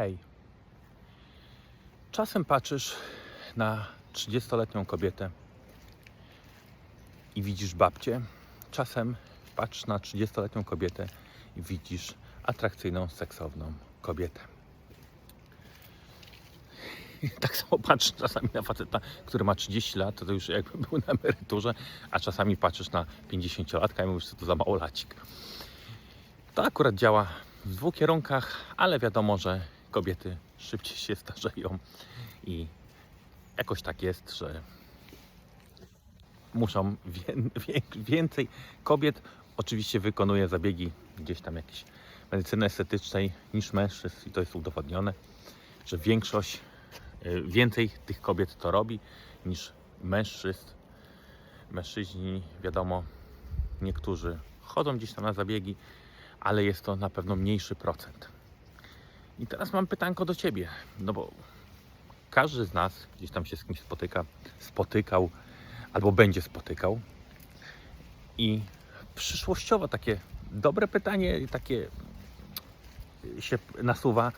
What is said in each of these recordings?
Hej. Czasem patrzysz na 30-letnią kobietę i widzisz babcię. Czasem patrzysz na 30-letnią kobietę i widzisz atrakcyjną, seksowną kobietę. Tak samo patrzysz czasami na faceta, który ma 30 lat, to, to już jakby był na emeryturze, a czasami patrzysz na 50-latka i mówisz, co to za małolacik. To akurat działa w dwóch kierunkach, ale wiadomo, że kobiety szybciej się starzeją i jakoś tak jest, że muszą wię, wię, więcej kobiet oczywiście wykonuje zabiegi gdzieś tam jakieś medycyny estetycznej niż mężczyzn i to jest udowodnione, że większość, y, więcej tych kobiet to robi niż mężczyzn. Mężczyźni, wiadomo, niektórzy chodzą gdzieś tam na zabiegi, ale jest to na pewno mniejszy procent. I teraz mam pytanko do Ciebie, no bo każdy z nas gdzieś tam się z kimś spotyka, spotykał albo będzie spotykał. I przyszłościowo takie dobre pytanie, takie się nasuwa,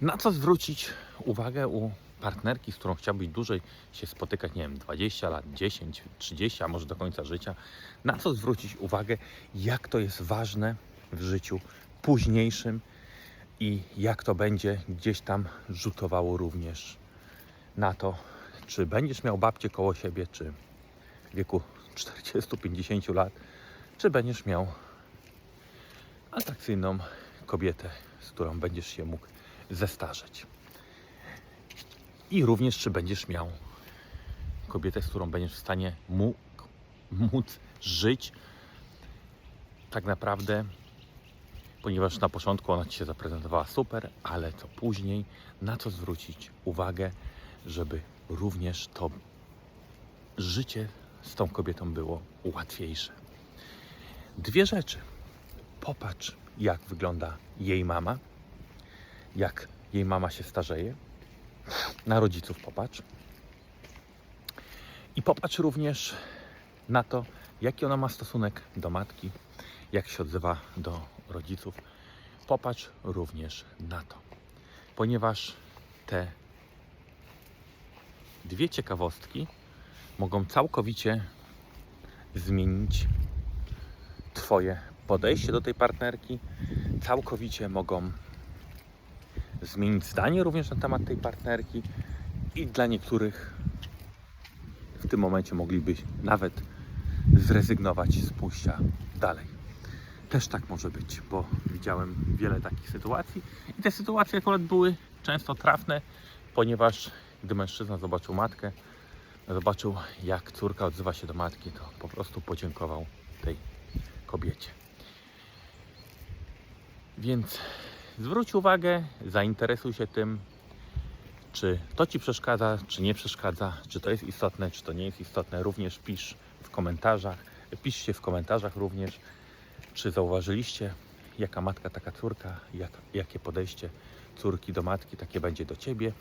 na co zwrócić uwagę u partnerki, z którą chciałbyś dłużej się spotykać, nie wiem, 20 lat, 10, 30, a może do końca życia. Na co zwrócić uwagę, jak to jest ważne w życiu późniejszym i jak to będzie gdzieś tam rzutowało również na to, czy będziesz miał babcię koło siebie, czy w wieku 40-50 lat, czy będziesz miał atrakcyjną kobietę, z którą będziesz się mógł zestarzeć. I również, czy będziesz miał kobietę, z którą będziesz w stanie mógł, móc żyć tak naprawdę, ponieważ na początku ona Ci się zaprezentowała super, ale co później, na co zwrócić uwagę, żeby również to życie z tą kobietą było łatwiejsze. Dwie rzeczy. Popatrz, jak wygląda jej mama, jak jej mama się starzeje. Na rodziców popatrz. I popatrz również na to, jaki ona ma stosunek do matki, jak się odzywa do rodziców. Popatrz również na to, ponieważ te dwie ciekawostki mogą całkowicie zmienić Twoje podejście do tej partnerki, całkowicie mogą zmienić zdanie również na temat tej partnerki i dla niektórych w tym momencie mogliby nawet zrezygnować z pójścia dalej. Też tak może być, bo widziałem wiele takich sytuacji i te sytuacje akurat były często trafne, ponieważ gdy mężczyzna zobaczył matkę, zobaczył jak córka odzywa się do matki, to po prostu podziękował tej kobiecie. Więc zwróć uwagę, zainteresuj się tym, czy to Ci przeszkadza, czy nie przeszkadza, czy to jest istotne, czy to nie jest istotne. Również pisz w komentarzach, piszcie w komentarzach również, czy zauważyliście, jaka matka, taka córka, jak, jakie podejście córki do matki, takie będzie do Ciebie.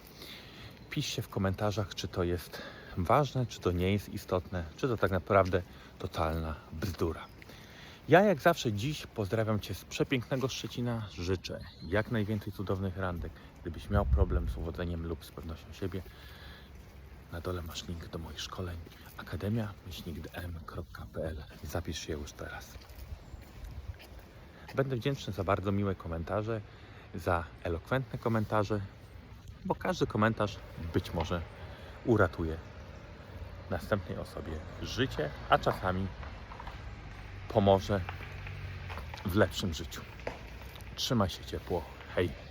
Piszcie w komentarzach, czy to jest ważne, czy to nie jest istotne, czy to tak naprawdę totalna bzdura. Ja jak zawsze dziś pozdrawiam Cię z przepięknego Szczecina. Życzę jak najwięcej cudownych randek. Gdybyś miał problem z uwodzeniem lub z pewnością siebie, na dole masz link do moich szkoleń akademia-dm.pl. Zapisz się już teraz. Będę wdzięczny za bardzo miłe komentarze, za elokwentne komentarze, bo każdy komentarz być może uratuje następnej osobie życie, a czasami pomoże w lepszym życiu. Trzymaj się ciepło. Hej!